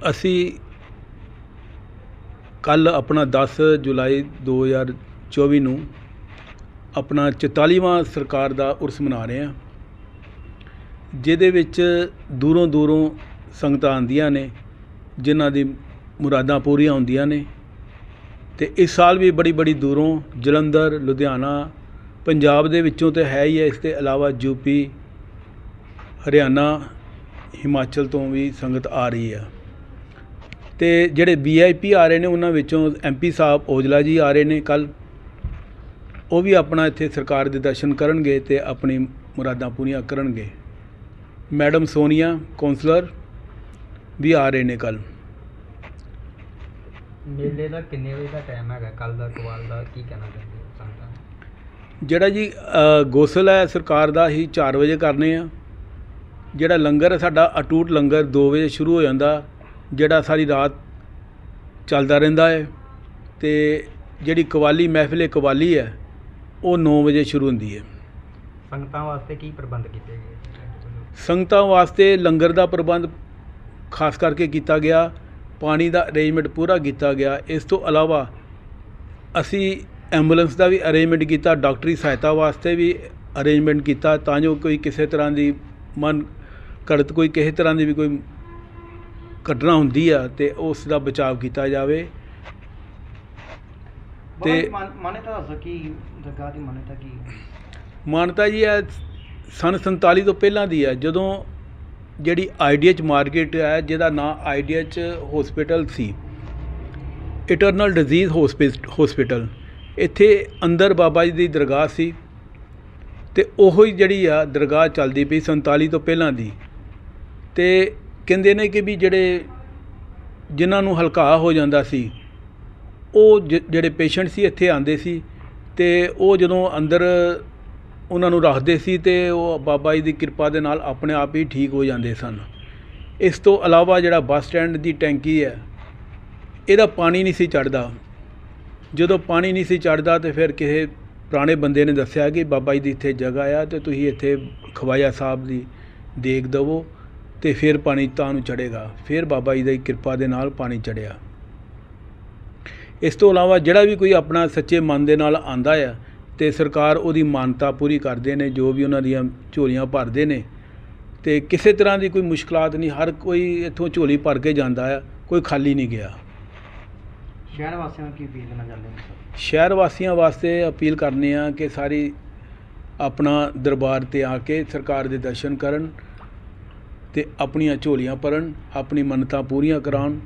ਅਸੀਂ ਕੱਲ੍ਹ ਆਪਣਾ ਦਸ ਜੁਲਾਈ 2024 ਨੂੰ ਆਪਣਾ 44ਵਾਂ ਸਰਕਾਰ ਦਾ ਉਰਸ ਮਨਾ ਰਹੇ ਹਾਂ, ਜਿਹਦੇ ਵਿੱਚ ਦੂਰੋਂ ਦੂਰੋਂ ਸੰਗਤਾਂ ਆਉਂਦੀਆਂ ਨੇ, ਜਿਨ੍ਹਾਂ ਦੀ ਮੁਰਾਦਾਂ ਪੂਰੀਆਂ ਹੁੰਦੀਆਂ ਨੇ, ਤੇ ਇਸ ਸਾਲ ਵੀ ਬੜੀ ਬੜੀ ਦੂਰੋਂ ਜਲੰਧਰ, ਲੁਧਿਆਣਾ, ਪੰਜਾਬ ਦੇ ਵਿੱਚੋਂ ਤੇ ਹੈ ਹੀ ਹੈ, ਇਸ ਤੋਂ ਇਲਾਵਾ ਯੂਪੀ ਹਰਿਆਣਾ, ਹਿਮਾਚਲ ਤੋਂ ਵੀ ਸੰਗਤ ਆ ਰਹੀ ਆ ਤੇ ਜਿਹੜੇ ਵੀਆਈਪੀ ਆ ਰਹੇ ਨੇ ਉਹਨਾਂ ਵਿੱਚੋਂ ਐਮਪੀ ਸਾਹਿਬ ਔਜਲਾ ਜੀ ਆ ਰਹੇ ਨੇ ਕੱਲ ਉਹ ਵੀ ਆਪਣਾ ਇੱਥੇ ਸਰਕਾਰ ਦੇ ਦਰਸ਼ਨ ਕਰਨਗੇ ਤੇ ਆਪਣੀ ਮੁਰਾਦਾਂ ਪੂਰੀਆਂ ਕਰਨਗੇ। ਮੈਡਮ ਸੋਨੀਆ ਕੌਂਸਲਰ ਵੀ ਆ ਰਹੇ ਨੇ ਕੱਲ ਮੇਲੇ ਦਾ ਕਿੰਨੇ ਵਜੇ ਦਾ ਟਾਈਮ ਹੈਗਾ? ਕੱਲ ਦਾ ਕਵਾਲ ਦਾ ਕੀ ਕਹਿਣਾ ਚਾਹੁੰਦੇ ਹੋ ਸੰਗਤਾਂ? ਨੂੰ? ਜਿਹੜਾ ਜੀ ਅ, ਗੋਸਲ ਹੈ ਸਰਕਾਰ ਦਾ ਹੀ 4 ਵਜੇ ਕਰਨੇ ਆ। ਜਿਹੜਾ ਲੰਗਰ ਹੈ ਸਾਡਾ ਅਟੂਟ ਲੰਗਰ 2 ਵਜੇ ਸ਼ੁਰੂ ਹੋ ਜਾਂਦਾ। ਜਿਹੜਾ ਸਾਰੀ ਰਾਤ ਚੱਲਦਾ ਰਹਿੰਦਾ ਹੈ ਤੇ ਜਿਹੜੀ ਕਵਾਲੀ ਮਹਿਫਿਲ ਕਵਾਲੀ ਹੈ ਉਹ 9 ਵਜੇ ਸ਼ੁਰੂ ਹੁੰਦੀ ਹੈ। ਸੰਗਤਾਂ ਵਾਸਤੇ ਕੀ ਪ੍ਰਬੰਧ ਕੀਤੇ ਗਏ? ਸੰਗਤਾਂ ਵਾਸਤੇ ਲੰਗਰ ਦਾ ਪ੍ਰਬੰਧ ਖਾਸ ਕਰਕੇ ਕੀਤਾ ਗਿਆ ਪਾਣੀ ਦਾ ਅਰੇਂਜਮੈਂਟ ਪੂਰਾ ਕੀਤਾ ਗਿਆ। ਇਸ ਤੋਂ ਇਲਾਵਾ ਅਸੀਂ ਐਂਬੂਲੈਂਸ ਦਾ ਵੀ ਅਰੇਂਜਮੈਂਟ ਕੀਤਾ ਡਾਕਟਰੀ ਸਹਾਇਤਾ ਵਾਸਤੇ ਵੀ ਅਰੇਂਜਮੈਂਟ ਕੀਤਾ ਤਾਂ ਜੋ ਕੋਈ ਕਿਸੇ ਤਰ੍ਹਾਂ ਦੀ ਮਨ ਘੜਤ ਕੋਈ ਕਿਸੇ ਤਰ੍ਹਾਂ ਦੀ ਵੀ ਕੋਈ ਘਟਨਾ ਹੁੰਦੀ ਆ ਤੇ ਉਸ ਦਾ ਬਚਾਅ ਕੀਤਾ ਜਾਵੇ। ਤੇ- ਮਾਨਤਾ ਦੱਸੋ ਕੀ ਦਰਗਾਹ ਦੀ ਮਾਨਤਾ ਕੀ ਹੈ? ਮਾਨਤਾ ਜੀ ਹੈ ਸਨ 47 ਤੋਂ ਪਹਿਲਾਂ ਦੀ ਹੈ ਜਦੋਂ ਜਿਹੜੀ ਆਈਡੀਐਚ ਮਾਰਕੀਟ ਹੈ ਜਿਹਦਾ ਨਾਂ ਆਈਡੀਐਚ ਹਸਪੀਟਲ ਸੀ। ਇਟਰਨਲ ਡਿਜ਼ੀਜ਼ ਹਸਪੀਟਲ ਇੱਥੇ ਅੰਦਰ ਬਾਬਾ ਜੀ ਦੀ ਦਰਗਾਹ ਸੀ ਤੇ ਉਹੋ ਹੀ ਜਿਹੜੀ ਆ ਦਰਗਾਹ ਚੱਲਦੀ ਪਈ 47 ਤੋਂ ਪਹਿਲਾਂ ਦੀ। ਤੇ ਕਹਿੰਦੇ ਨੇ ਕਿ ਵੀ ਜਿਹੜੇ ਜਿਨ੍ਹਾਂ ਨੂੰ ਹਲਕਾ ਹੋ ਜਾਂਦਾ ਸੀ, ਉਹ ਜ- ਜਿਹੜੇ ਪੇਸ਼ੈਂਟ ਸੀ ਇੱਥੇ ਆਉਂਦੇ ਸੀ ਤੇ ਉਹ ਜਦੋਂ ਅੰਦਰ ਉਹਨਾਂ ਨੂੰ ਰੱਖਦੇ ਸੀ ਤੇ ਉਹ ਬਾਬਾ ਜੀ ਦੀ ਕਿਰਪਾ ਦੇ ਨਾਲ ਆਪਣੇ ਆਪ ਹੀ ਠੀਕ ਹੋ ਜਾਂਦੇ ਸਨ। ਇਸ ਤੋਂ ਇਲਾਵਾ ਜਿਹੜਾ ਬੱਸ ਸਟੈਂਡ ਦੀ ਟੈਂਕੀ ਹੈ, ਇਹਦਾ ਪਾਣੀ ਨਹੀਂ ਸੀ ਚੜਦਾ ਜਦੋਂ ਪਾਣੀ ਨਹੀਂ ਸੀ ਚੜਦਾ ਤੇ ਫਿਰ ਕਿਸੇ ਪੁਰਾਣੇ ਬੰਦੇ ਨੇ ਦੱਸਿਆ ਕਿ ਬਾਬਾ ਜੀ ਦੀ ਇੱਥੇ ਜਗ੍ਹਾ ਆ ਤੇ ਤੁਸੀਂ ਇੱਥੇ ਖਵਾਇਆ ਸਾਹਿਬ ਦੀ ਦੇਖ ਦਵੋ। ਤੇ ਫਿਰ ਪਾਣੀ ਤੁਹਾਨੂੰ ਚੜੇਗਾ ਫਿਰ ਬਾਬਾ ਜੀ ਦੀ ਕਿਰਪਾ ਦੇ ਨਾਲ ਪਾਣੀ ਚੜਿਆ ਇਸ ਤੋਂ ਇਲਾਵਾ ਜਿਹੜਾ ਵੀ ਕੋਈ ਆਪਣਾ ਸੱਚੇ ਮਨ ਦੇ ਨਾਲ ਆਂਦਾ ਆ ਤੇ ਸਰਕਾਰ ਉਹਦੀ ਮਾਨਤਾ ਪੂਰੀ ਕਰਦੇ ਨੇ ਜੋ ਵੀ ਉਹਨਾਂ ਦੀਆਂ ਝੋਲੀਆਂ ਭਰਦੇ ਨੇ ਤੇ ਕਿਸੇ ਤਰ੍ਹਾਂ ਦੀ ਕੋਈ ਮੁਸ਼ਕਲਾਤ ਨਹੀਂ ਹਰ ਕੋਈ ਇੱਥੋਂ ਝੋਲੀ ਭਰ ਕੇ ਜਾਂਦਾ ਆ ਕੋਈ ਖਾਲੀ ਨਹੀਂ ਗਿਆ। ਸ਼ਹਿਰ ਵਾਸੀਆਂ ਨੂੰ ਕੀ ਅਪੀਲ ਕਰਨਾ ਚਾਹੁੰਦੇ ਹੋ? ਸ਼ਹਿਰ ਵਾਸੀਆਂ ਵਾਸਤੇ ਅਪੀਲ ਕਰਨੇ ਆ ਕਿ ਸਾਰੀ ਆਪਣਾ ਦਰਬਾਰ ਤੇ ਆ ਕੇ ਸਰਕਾਰ ਦੇ ਦਰਸ਼ਨ ਕਰਨ ਅਤੇ ਆਪਣੀਆਂ ਝੋਲੀਆਂ ਭਰਨ ਆਪਣੀ ਮੰਨਤਾਂ ਪੂਰੀਆਂ ਕਰਾਉਣ